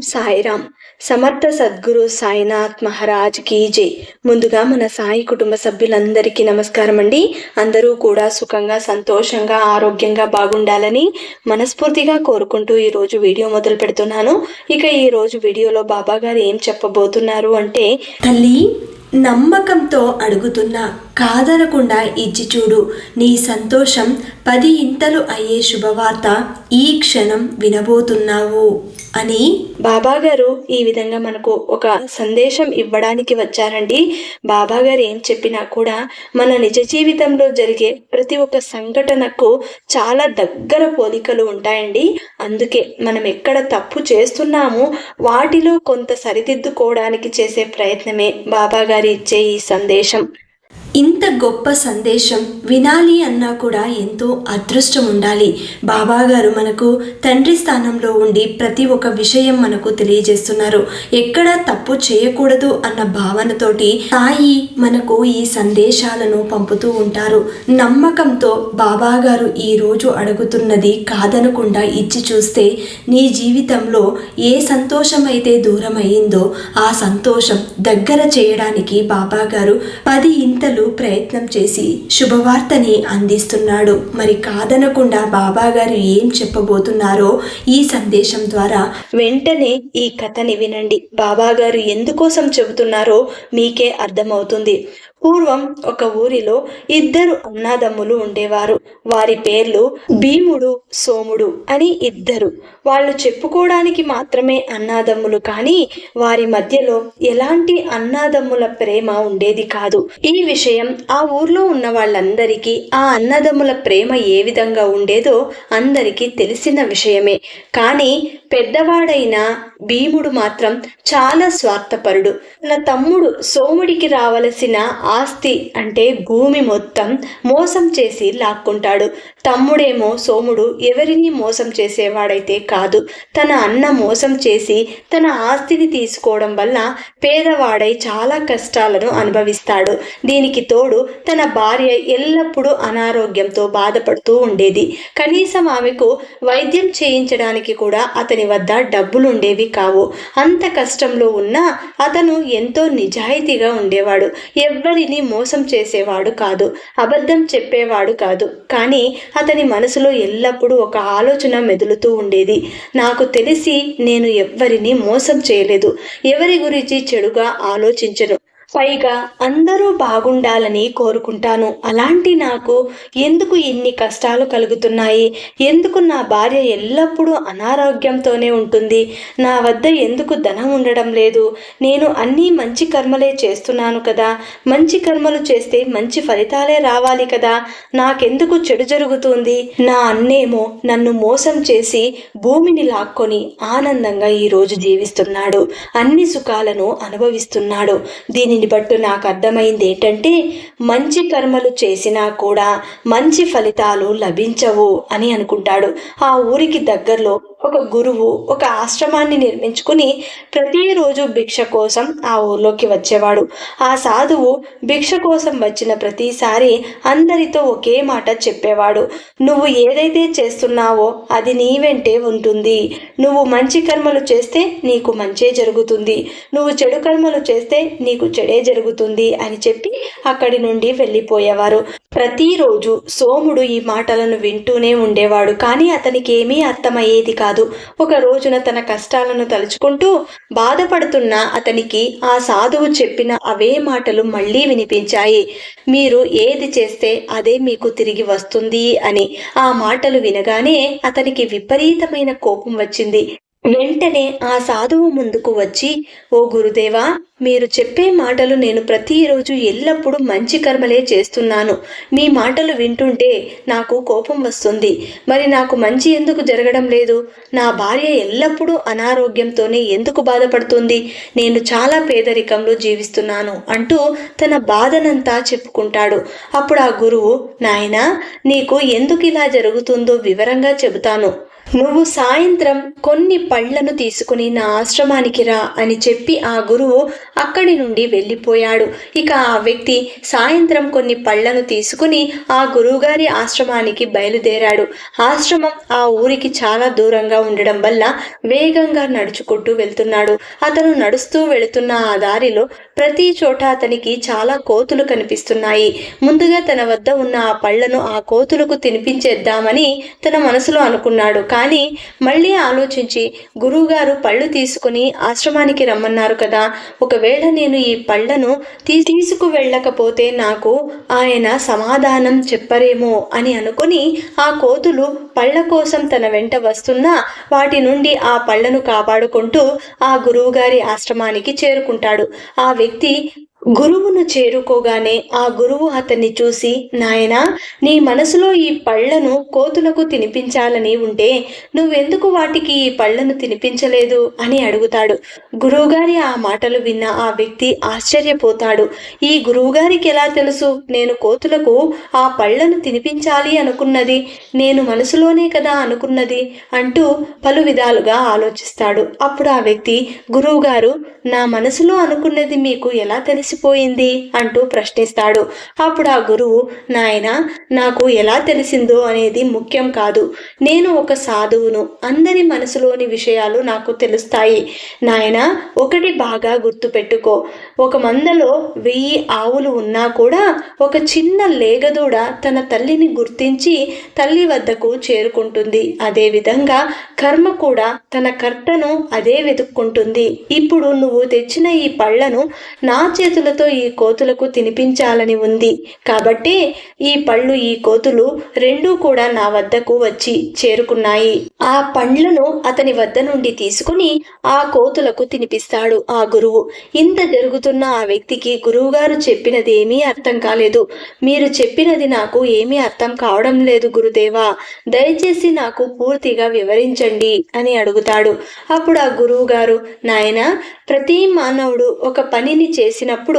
సాయిరామ్. సమర్థ సద్గురు సాయినాథ్ మహారాజ్ కీ జై. ముందుగా మన సాయి కుటుంబ సభ్యులందరికీ నమస్కారం అండి అందరూ కూడా సుఖంగా సంతోషంగా ఆరోగ్యంగా బాగుండాలని మనస్ఫూర్తిగా కోరుకుంటూ ఈరోజు వీడియో మొదలు పెడుతున్నాను. ఇక ఈరోజు వీడియోలో బాబా గారు ఏం చెప్పబోతున్నారు అంటే తల్లి నమ్మకంతో అడుగుతున్నా కాదనకుండా ఇచ్చి చూడు. నీ సంతోషం పది ఇంతలు అయ్యే శుభవార్త ఈ క్షణం వినబోతున్నావు. అని బాబాగారు ఈ విధంగా మనకు ఒక సందేశం ఇవ్వడానికి వచ్చారండి. బాబాగారు ఏం చెప్పినా కూడా మన నిజ జీవితంలో జరిగే ప్రతి ఒక్క సంఘటనకు చాలా దగ్గర పోలికలు ఉంటాయండి. అందుకే మనం ఎక్కడ తప్పు చేస్తున్నామో వాటిలో కొంత సరిదిద్దుకోవడానికి చేసే ప్రయత్నమే బాబాగారు ఇచ్చే ఈ సందేశం. ఇంత గొప్ప సందేశం వినాలి అన్నా కూడా ఎంతో అదృష్టం ఉండాలి. బాబాగారు మనకు తండ్రి స్థానంలో ఉండి ప్రతి ఒక్క విషయం మనకు తెలియజేస్తున్నారు. ఎక్కడ తప్పు చేయకూడదు అన్న భావనతోటి తాయి మనకు ఈ సందేశాలను పంపుతూ ఉంటారు. నమ్మకంతో బాబాగారు ఈరోజు ఈ రోజు అడుగుతున్నది కాదనకుండా ఇచ్చి చూస్తే నీ జీవితంలో ఏ సంతోషం అయితే ఆ సంతోషం దగ్గర చేయడానికి బాబాగారు పది ఇంతలు ప్రయత్నం చేసి శుభవార్తని అందిస్తున్నాడు. మరి కాదనకుండా బాబా గారు ఏం చెప్పబోతున్నారో ఈ సందేశం ద్వారా వెంటనే ఈ కథని వినండి. బాబా గారు ఎందుకోసం చెబుతున్నారో మీకే అర్థమవుతుంది. పూర్వం ఒక ఊరిలో ఇద్దరు అన్నాదమ్ములు ఉండేవారు. వారి పేర్లు భీముడు సోముడు అని ఇద్దరు. వాళ్ళు చెప్పుకోవడానికి మాత్రమే అన్నాదమ్ములు కానీ వారి మధ్యలో ఎలాంటి అన్నాదమ్ముల ప్రేమ ఉండేది కాదు. ఈ విషయం ఆ ఊర్లో ఉన్న వాళ్ళందరికీ ఆ అన్నదమ్ముల ప్రేమ ఏ విధంగా ఉండేదో అందరికీ తెలిసిన విషయమే. కానీ పెద్దవాడైన భీముడు మాత్రం చాలా స్వార్థపరుడు. తన తమ్ముడు సోముడికి రావలసిన ఆస్తి అంటే భూమి మొత్తం మోసం చేసి లాక్కుంటాడు. తమ్ముడేమో సోముడు ఎవరిని మోసం చేసేవాడైతే కాదు. తన అన్న మోసం చేసి తన ఆస్తిని తీసుకోవడం వల్ల పేదవాడై చాలా కష్టాలను అనుభవిస్తాడు. దీనికి తోడు తన భార్య ఎల్లప్పుడూ అనారోగ్యంతో బాధపడుతూ ఉండేది. కనీసం ఆమెకు వైద్యం చేయించడానికి కూడా అతని వద్ద డబ్బులు ఉండేవి కావు. అంత కష్టంలో ఉన్నా అతను ఎంతో నిజాయితీగా ఉండేవాడు. ఎవ్వరిని మోసం చేసేవాడు కాదు. అబద్ధం చెప్పేవాడు కాదు. కానీ అతని మనసులో ఎల్లప్పుడూ ఒక ఆలోచన మెదులుతూ ఉండేది. నాకు తెలిసి నేను ఎవ్వరిని మోసం చేయలేదు. ఎవరి గురించి చెడుగా ఆలోచించను. పైగా అందరూ బాగుండాలని కోరుకుంటాను. అలాంటి నాకు ఎందుకు ఇన్ని కష్టాలు కలుగుతున్నాయి? ఎందుకు నా భార్య ఎల్లప్పుడూ అనారోగ్యంతోనే ఉంటుంది? నా వద్ద ఎందుకు ధనం ఉండడం లేదు? నేను అన్నీ మంచి కర్మలే చేస్తున్నాను కదా. మంచి కర్మలు చేస్తే మంచి ఫలితాలే రావాలి కదా. నాకెందుకు చెడు జరుగుతుంది? నా అన్నేమో నన్ను మోసం చేసి భూమిని లాక్కొని ఆనందంగా ఈరోజు జీవిస్తున్నాడు. అన్ని సుఖాలను అనుభవిస్తున్నాడు. దీన్ని బట్టి నాకు అర్థమైంది ఏంటంటే మంచి కర్మలు చేసినా కూడా మంచి ఫలితాలు లభించవు అని అనుకుంటాడు. ఆ ఊరికి దగ్గరలో ఒక గురువు ఒక ఆశ్రమాన్ని నిర్మించుకుని ప్రతిరోజు భిక్ష కోసం ఆ ఊర్లోకి వచ్చేవాడు. ఆ సాధువు భిక్ష కోసం వచ్చిన ప్రతిసారి అందరితో ఒకే మాట చెప్పేవాడు. నువ్వు ఏదైతే చేస్తున్నావో అది నీ వెంటే ఉంటుంది. నువ్వు మంచి కర్మలు చేస్తే నీకు మంచే జరుగుతుంది. నువ్వు చెడు కర్మలు చేస్తే నీకు చెడే జరుగుతుంది అని చెప్పి అక్కడి నుండి వెళ్ళిపోయేవారు. ప్రతిరోజు సోముడు ఈ మాటలను వింటూనే ఉండేవాడు. కానీ అతనికి ఏమీ అర్థమయ్యేది కాదు. ఒక రోజున తన కష్టాలను తలుచుకుంటూ బాధపడుతున్న అతనికి ఆ సాధువు చెప్పిన అవే మాటలు మళ్ళీ వినిపించాయి. మీరు ఏది చేస్తే అదే మీకు తిరిగి వస్తుంది అని ఆ మాటలు వినగానే అతనికి విపరీతమైన కోపం వచ్చింది. వెంటనే ఆ సాధువు ముందుకు వచ్చి ఓ గురుదేవా మీరు చెప్పే మాటలు నేను ప్రతిరోజు ఎల్లప్పుడూ మంచి కర్మలే చేస్తున్నాను. మీ మాటలు వింటుంటే నాకు కోపం వస్తుంది. మరి నాకు మంచి ఎందుకు జరగడం లేదు? నా భార్య ఎల్లప్పుడూ అనారోగ్యంతోనే ఎందుకు బాధపడుతుంది? నేను చాలా పేదరికంలో జీవిస్తున్నాను అంటూ తన బాధనంతా చెప్పుకుంటాడు. అప్పుడు ఆ గురువు నాయనా నీకు ఎందుకు ఇలా జరుగుతుందో వివరంగా చెబుతాను. నువ్వు సాయంత్రం కొన్ని పళ్ళను తీసుకుని నా ఆశ్రమానికి రా అని చెప్పి ఆ గురువు అక్కడి నుండి వెళ్ళిపోయాడు. ఇక ఆ వ్యక్తి సాయంత్రం కొన్ని పళ్ళను తీసుకుని ఆ గురువుగారి ఆశ్రమానికి బయలుదేరాడు. ఆశ్రమం ఆ ఊరికి చాలా దూరంగా ఉండడం వల్ల వేగంగా నడుచుకుంటూ వెళ్తున్నాడు. అతను నడుస్తూ వెళుతున్న ఆ దారిలో ప్రతి చోట అతనికి చాలా కోతులు కనిపిస్తున్నాయి. ముందుగా తన వద్ద ఉన్న ఆ పళ్ళను ఆ కోతులకు తినిపించేద్దామని తన మనసులో అనుకున్నాడు. కానీ మళ్ళీ ఆలోచించి గురువుగారు పళ్ళు తీసుకుని ఆశ్రమానికి రమ్మన్నారు కదా. ఒకవేళ నేను ఈ పళ్ళను తీ తీసుకు వెళ్ళకపోతే నాకు ఆయన సమాధానం చెప్పరేమో అని అనుకుని ఆ కోతులు పళ్ళ కోసం తన వెంట వస్తున్నా వాటి నుండి ఆ పళ్ళను కాపాడుకుంటూ ఆ గురువుగారి ఆశ్రమానికి చేరుకుంటాడు. ఆ వ్యక్తి గురువును చేరుకోగానే ఆ గురువు అతన్ని చూసి నాయనా నీ మనసులో ఈ పళ్ళను కోతులకు తినిపించాలని ఉంటే నువ్వెందుకు వాటికి ఈ పళ్ళను తినిపించలేదు? అని అడుగుతాడు. గురువుగారి ఆ మాటలు విన్న ఆ వ్యక్తి ఆశ్చర్యపోతాడు. ఈ గురువుగారికి ఎలా తెలుసు? నేను కోతులకు ఆ పళ్ళను తినిపించాలి అనుకున్నది నేను మనసులోనే కదా అనుకున్నది అంటూ పలు విధాలుగా ఆలోచిస్తాడు. అప్పుడు ఆ వ్యక్తి గురువుగారు నా మనసులో అనుకున్నది మీకు ఎలా తెలిసిపోయింది అంటూ ప్రశ్నిస్తాడు. అప్పుడు ఆ గురువు నాయన నాకు ఎలా తెలిసిందో అనేది ముఖ్యం కాదు. నేను ఒక సాధువును. అందరి మనసులోని విషయాలు నాకు తెలుస్తాయి. నాయన ఒకటి బాగా గుర్తుపెట్టుకో. ఒక మందలో వెయ్యి ఆవులు ఉన్నా కూడా ఒక చిన్న లేగదూడ తన తల్లిని గుర్తించి తల్లి వద్దకు చేరుకుంటుంది. అదేవిధంగా కర్మ కూడా తన కర్తను అదే వెతుక్కుంటుంది. ఇప్పుడు నువ్వు తెచ్చిన ఈ పళ్ళను నా చేతులతో ఈ కోతులకు తినిపించాలని ఉంది. కాబట్టి ఈ పళ్ళు ఈ కోతులు రెండూ కూడా నా వద్దకు వచ్చి చేరుకున్నాయి. ఆ పండ్లను అతని వద్ద నుండి తీసుకుని ఆ కోతులకు తినిపిస్తాడు ఆ గురువు. ఇంత జరుగుతున్న ఆ వ్యక్తికి గురువుగారు చెప్పినది ఏమీ అర్థం కాలేదు. మీరు చెప్పినది నాకు ఏమీ అర్థం కావడం లేదు గురుదేవా. దయచేసి నాకు పూర్తిగా వివరించండి అని అడుగుతాడు. అప్పుడు ఆ గురువు గారు నాయన ప్రతి మానవుడు ఒక పనిని చేసినప్పుడు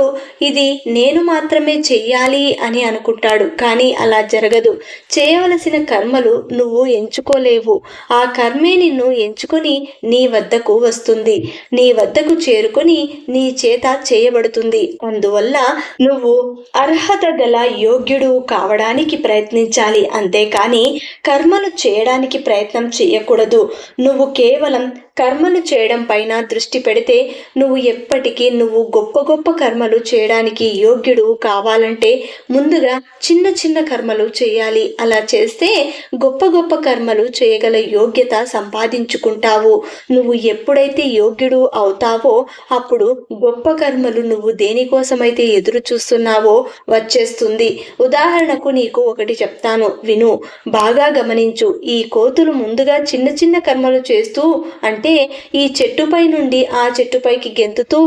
ఇది నేను మాత్రమే చెయ్యాలి అని అనుకుంటాడు కానీ అలా జరగదు. చేయవలసిన కర్మలు నువ్వు ఎంచుకోలేవు. ఆ కర్మే నిన్ను ఎంచుకొని నీ వద్దకు వస్తుంది. నీ వద్దకు చేరుకొని నీ చేత చేయబడుతుంది. అందువల్ల నువ్వు అర్హత గల యోగ్యుడు కావడానికి ప్రయత్నించాలి. అంతేకాని కర్మలు చేయడానికి ప్రయత్నం చేయకూడదు నువ్వు కేవలం కర్మలు చేయడం పైన దృష్టి పెడితే నువ్వు ఎప్పటికీ నువ్వు గొప్ప గొప్ప కర్మలు చేయడానికి యోగ్యుడు కావాలంటే ముందుగా చిన్న చిన్న కర్మలు చేయాలి. అలా చేస్తే గొప్ప గొప్ప కర్మలు చేయగల యోగ్యత సంపాదించుకుంటావు. నువ్వు ఎప్పుడైతే యోగ్యుడు అవుతావో అప్పుడు గొప్ప కర్మలు నువ్వు దేనికోసమైతే ఎదురు చూస్తున్నావో వచ్చేస్తుంది. ఉదాహరణకు నీకు ఒకటి చెప్తాను. విను బాగా గమనించు. ఈ కోతులు ముందుగా చిన్న చిన్న కర్మలు చేస్తూ అంటే ఈ చెట్టుపై నుండి ఆ చెట్టుపైకి గెంతుతూ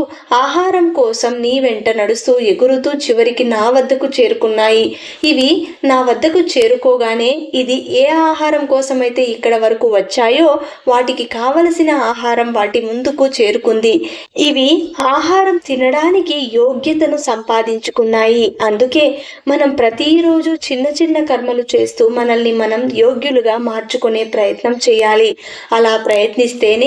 ఆహారం కోసం నీ వెంట నడుస్తూ ఎగురుతూ చివరికి నా వద్దకు చేరుకున్నాయి. ఇవి నా వద్దకు చేరుకోగానే ఇది ఏ ఆహారం కోసమైతే ఇక్కడ వరకు వచ్చాయో వాటికి కావలసిన ఆహారం వాటి ముందుకు చేరుకుంది. ఇవి ఆహారం తినడానికి యోగ్యతను సంపాదించుకున్నాయి. అందుకే మనం ప్రతిరోజు చిన్న చిన్న కర్మలు చేస్తూ మనల్ని మనం యోగ్యులుగా మార్చుకునే ప్రయత్నం చేయాలి. అలా ప్రయత్నిస్తేనే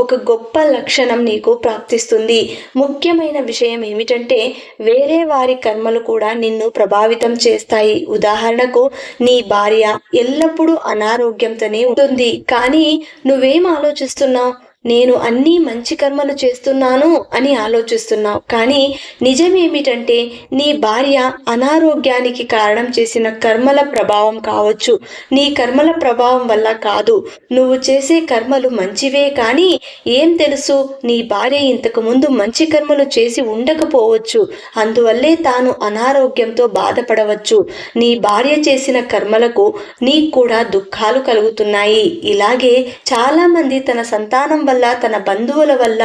ఒక గొప్ప లక్షణం నీకు ప్రాప్తిస్తుంది. ముఖ్యమైన విషయం ఏమిటంటే వేరే వారి కర్మలు కూడా నిన్ను ప్రభావితం చేస్తాయి. ఉదాహరణకు నీ భార్య ఎల్లప్పుడూ అనారోగ్యంతోనే ఉంటుంది. కానీ నువ్వేం ఆలోచిస్తున్నావు? నేను అన్ని మంచి కర్మలు చేస్తున్నాను అని ఆలోచిస్తున్నావు. కానీ నిజమేమిటంటే నీ భార్య అనారోగ్యానికి కారణం చేసిన కర్మల ప్రభావం కావచ్చు. నీ కర్మల ప్రభావం వల్ల కాదు. నువ్వు చేసే కర్మలు మంచివే కానీ ఏం తెలుసు? నీ భార్య ఇంతకు ముందు మంచి కర్మలు చేసి ఉండకపోవచ్చు. అందువల్లే తాను అనారోగ్యంతో బాధపడవచ్చు. నీ భార్య చేసిన కర్మలకు నీకు కూడా దుఃఖాలు కలుగుతున్నాయి. ఇలాగే చాలామంది తన సంతానం వల్ల తన బంధువుల వల్ల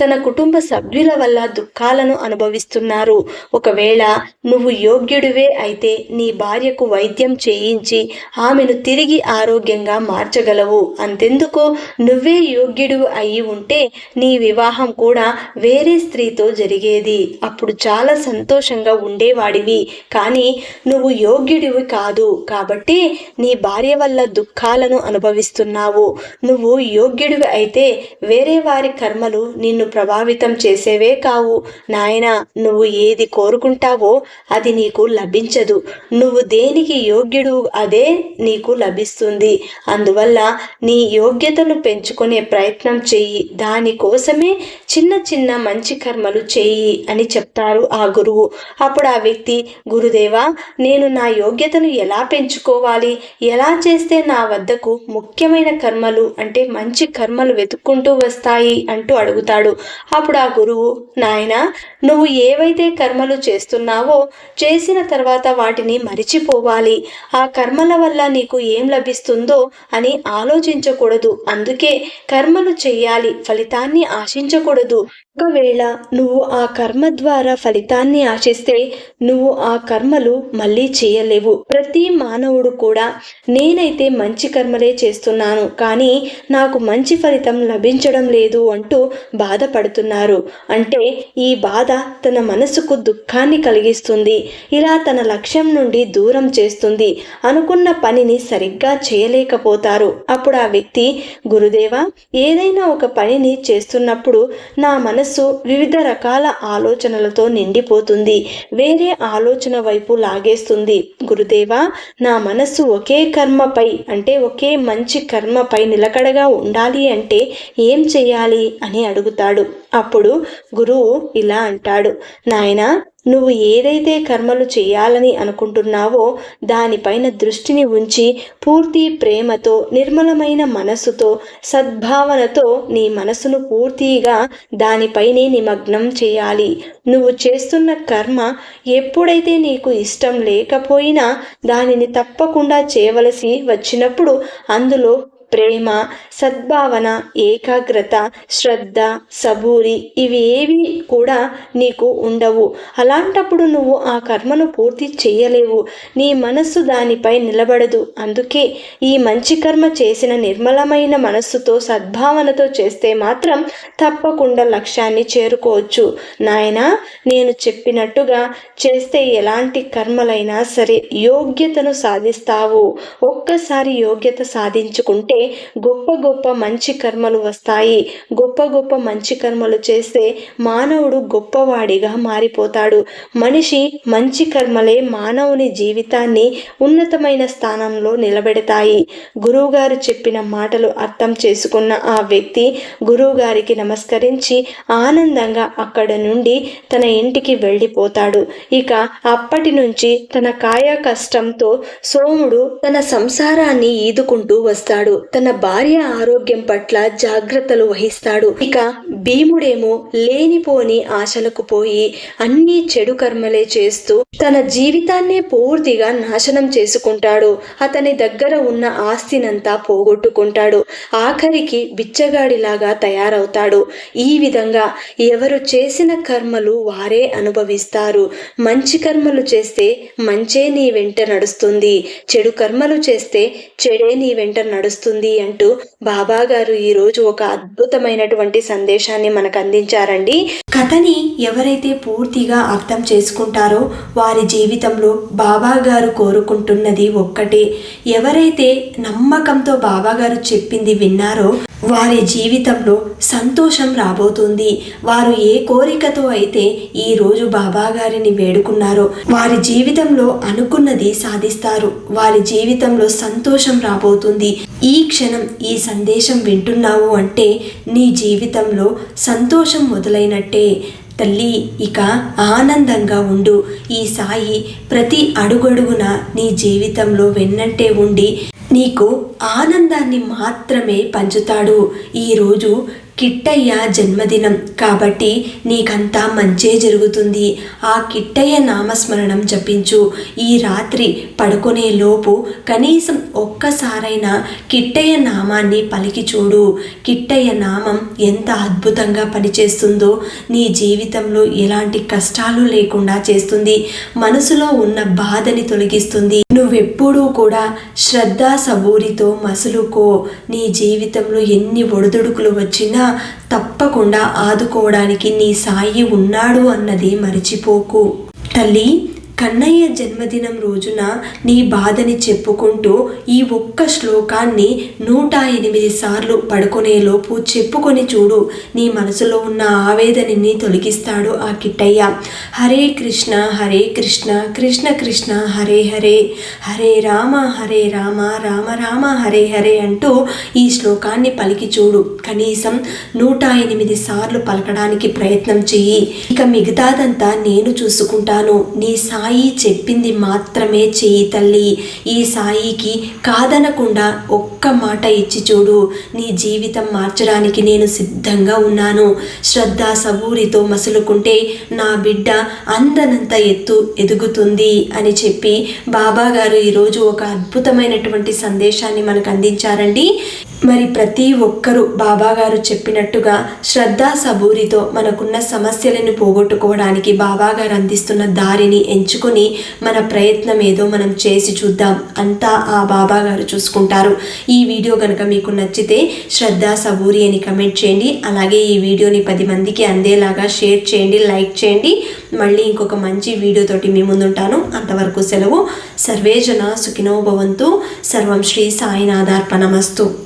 తన కుటుంబ సభ్యుల వల్ల దుఃఖాలను అనుభవిస్తున్నారు. ఒకవేళ నువ్వు యోగ్యుడివే అయితే నీ భార్యకు వైద్యం చేయించి ఆమెను తిరిగి ఆరోగ్యంగా మార్చగలవు. అంతెందుకు నువ్వే యోగ్యుడు అయి ఉంటే నీ వివాహం కూడా వేరే స్త్రీతో జరిగేది. అప్పుడు చాలా సంతోషంగా ఉండేవాడివి. కానీ నువ్వు యోగ్యుడివి కాదు. కాబట్టి నీ భార్య వల్ల దుఃఖాలను అనుభవిస్తున్నావు. నువ్వు యోగ్యుడివి అయితే వేరే వారి కర్మలు నిన్ను ప్రభావితం చేసేవే కావు. నాయన నువ్వు ఏది కోరుకుంటావో అది నీకు లభించదు. నువ్వు దేనికి యోగ్యుడు అదే నీకు లభిస్తుంది. అందువల్ల నీ యోగ్యతను పెంచుకునే ప్రయత్నం చెయ్యి దానికోసమే చిన్న చిన్న మంచి కర్మలు చేయి అని చెప్తారు ఆ గురువు. అప్పుడు ఆ వ్యక్తి గురుదేవా నేను నా యోగ్యతను ఎలా పెంచుకోవాలి? ఎలా చేస్తే నా వద్దకు ముఖ్యమైన కర్మలు అంటే మంచి కర్మలు వెతుక్కుంటూ వస్తాయి అంటూ అడుగుతాడు. అప్పుడు ఆ గురువు నాయన నువ్వు ఏవైతే కర్మలు చేస్తున్నావో చేసిన తర్వాత వాటిని మరిచిపోవాలి. ఆ కర్మల వల్ల నీకు ఏం లభిస్తుందో అని ఆలోచించకూడదు. అందుకే కర్మలు చేయాలి. ఫలితాన్ని ఆశించకూడదు. ఒకవేళ నువ్వు ఆ కర్మ ద్వారా ఫలితాన్ని ఆశిస్తే నువ్వు ఆ కర్మలు మళ్ళీ చేయలేవు. ప్రతి మానవుడు కూడా నేనైతే మంచి కర్మలే చేస్తున్నాను కానీ నాకు మంచి ఫలితం లభించడం లేదు అంటూ బాధపడుతున్నారు. అంటే ఈ బాధ తన మనసుకు దుఃఖాన్ని కలిగిస్తుంది ఇలా తన లక్ష్యం నుండి దూరం చేస్తుంది అనుకున్న పనిని సరిగ్గా చేయలేకపోతారు. అప్పుడు ఆ వ్యక్తి గురుదేవా ఏదైనా ఒక పనిని చేస్తున్నప్పుడు నా మనసు వివిధ రకాల ఆలోచనలతో నిండిపోతుంది. వేరే ఆలోచన వైపు లాగేస్తుంది. గురుదేవా నా మనస్సు ఒకే కర్మపై అంటే ఒకే మంచి కర్మపై నిలకడగా ఉండాలి అంటే ఏం చేయాలి అని అడుగుతాడు. అప్పుడు గురువు ఇలా అంటాడు నాయనా నువ్వు ఏదైతే కర్మలు చేయాలని అనుకుంటున్నావో దానిపైన దృష్టిని ఉంచి పూర్తి ప్రేమతో నిర్మలమైన మనస్సుతో సద్భావనతో నీ మనసును పూర్తిగా దానిపైనే నిమగ్నం చేయాలి. నువ్వు చేస్తున్న కర్మ ఎప్పుడైతే నీకు ఇష్టం లేకపోయినా దానిని తప్పకుండా చేయవలసి వచ్చినప్పుడు అందులో ప్రేమ సద్భావన ఏకాగ్రత శ్రద్ధ సబూరి ఇవి ఏవి కూడా నీకు ఉండవు. అలాంటప్పుడు నువ్వు ఆ కర్మను పూర్తి చేయలేవు. నీ మనస్సు దానిపై నిలబడదు. అందుకే ఈ మంచి కర్మ చేసిన నిర్మలమైన మనస్సుతో సద్భావనతో చేస్తే మాత్రం తప్పకుండా లక్ష్యాన్ని చేరుకోవచ్చు. నాయన నేను చెప్పినట్టుగా చేస్తే ఎలాంటి కర్మలైనా సరే యోగ్యతను సాధిస్తావు. ఒక్కసారి యోగ్యత సాధించుకుంటే గొప్ప గొప్ప మంచి కర్మలు వస్తాయి. గొప్ప గొప్ప మంచి కర్మలు చేస్తే మానవుడు గొప్పవాడిగా మారిపోతాడు. మనిషి మంచి కర్మలే మానవుని జీవితాన్ని ఉన్నతమైన స్థానంలో నిలబెడతాయి. గురువుగారు చెప్పిన మాటలు అర్థం చేసుకున్న ఆ వ్యక్తి గురువుగారికి నమస్కరించి ఆనందంగా అక్కడ నుండి తన ఇంటికి వెళ్ళిపోతాడు. ఇక అప్పటి నుంచి తన కాయ కష్టంతో సోముడు తన సంసారాన్ని ఈదుకుంటూ వస్తాడు. తన భార్య ఆరోగ్యం పట్ల జాగ్రత్తలు వహిస్తాడు. ఇక భీముడేమో లేనిపోని ఆశలకు పోయి అన్ని చెడు కర్మలే చేస్తూ తన జీవితాన్నే పూర్తిగా నాశనం చేసుకుంటాడు. అతని దగ్గర ఉన్న ఆస్తినంతా పోగొట్టుకుంటాడు. ఆఖరికి బిచ్చగాడిలాగా తయారవుతాడు. ఈ విధంగా ఎవరు చేసిన కర్మలు వారే అనుభవిస్తారు. మంచి కర్మలు చేస్తే మంచే నీ వెంట నడుస్తుంది. చెడు కర్మలు చేస్తే చెడే నీ వెంట నడుస్తుంది. అంటూ బాబా గారు ఈరోజు ఒక అద్భుతమైనటువంటి సందేశాన్ని మనకు అందించారండి. కథని ఎవరైతే పూర్తిగా అర్థం చేసుకుంటారో వారి జీవితంలో బాబా గారు కోరుకుంటున్నది ఒక్కటే. ఎవరైతే నమ్మకంతో బాబా గారు చెప్పింది విన్నారో వారి జీవితంలో సంతోషం రాబోతుంది. వారు ఏ కోరికతో అయితే ఈ రోజు బాబా గారిని వేడుకున్నారో వారి జీవితంలో అనుకున్నది సాధిస్తారు. వారి జీవితంలో సంతోషం రాబోతుంది. ఈ క్షణం ఈ సందేశం వింటున్నావు అంటే నీ జీవితంలో సంతోషం మొదలైనట్టే. తల్లి ఇక ఆనందంగా ఉండు. ఈ సాయి ప్రతి అడుగడుగున నీ జీవితంలో వెన్నంటే ఉండి నీకు ఆనందాన్ని మాత్రమే పంచుతాడు. ఈరోజు కిట్టయ్య జన్మదినం. కాబట్టి నీకంతా మంచే జరుగుతుంది. ఆ కిట్టయ్య నామస్మరణం జపించు. ఈ రాత్రి పడుకునే లోపు కనీసం ఒక్కసారైనా కిట్టయ్య నామాన్ని పలికి చూడు. కిట్టయ్య నామం ఎంత అద్భుతంగా పనిచేస్తుందో నీ జీవితంలో ఎలాంటి కష్టాలు లేకుండా చేస్తుంది. మనసులో ఉన్న బాధని తొలగిస్తుంది. నువ్వెప్పుడూ కూడా శ్రద్ధా సబూరితో మసులుకో. నీ జీవితంలో ఎన్ని ఒడిదుడుకులు వచ్చినా తప్పకుండా ఆదుకోవడానికి నీ సాయి ఉన్నాడు అన్నది మరిచిపోకు. తల్లి కన్నయ్య జన్మదినం రోజున నీ బాధని చెప్పుకుంటూ ఈ ఒక్క శ్లోకాన్ని నూట ఎనిమిది సార్లు పడుకునేలోపు చెప్పుకొని చూడు. నీ మనసులో ఉన్న ఆవేదనని తొలగిస్తాడు ఆ కిట్టయ్య. హరే కృష్ణ హరే కృష్ణ కృష్ణ కృష్ణ హరే హరే. హరే రామ హరే రామ రామ రామ హరే హరే అంటూ ఈ శ్లోకాన్ని పలికి చూడు. కనీసం నూట ఎనిమిది సార్లు పలకడానికి ప్రయత్నం చెయ్యి. ఇక మిగతాదంతా నేను చూసుకుంటాను. నీ సాయి చెప్పింది మాత్రమే చేయి తల్లి. ఈ సాయికి కాదనకుండా ఒక్క మాట ఇచ్చి చూడు. నీ జీవితం మార్చడానికి నేను సిద్ధంగా ఉన్నాను. శ్రద్ధ సబూరితో మసులుకుంటే నా బిడ్డ అందనంత ఎత్తు ఎదుగుతుంది అని చెప్పి బాబా గారు ఈరోజు ఒక అద్భుతమైనటువంటి సందేశాన్ని మనకు అందించారండి. మరి ప్రతి ఒక్కరూ బాబా గారు చెప్పినట్టుగా శ్రద్ధా సబూరితో మనకున్న సమస్యలను పోగొట్టుకోవడానికి బాబా గారు అందిస్తున్న దారిని ఎంచుకొని మన ప్రయత్నం ఏదో మనం చేసి చూద్దాం అంతా ఆ బాబా గారు చూసుకుంటారు. ఈ వీడియో కనుక మీకు నచ్చితే శ్రద్ధా సబూరి అని కమెంట్ చేయండి. అలాగే ఈ వీడియోని పది మందికి అందేలాగా షేర్ చేయండి లైక్ చేయండి. మళ్ళీ ఇంకొక మంచి వీడియోతోటి మీ ముందుంటాను. అంతవరకు సెలవు. సర్వేజన సుఖినో భవంతు. సర్వం శ్రీ సాయినాథార్పణమస్తు.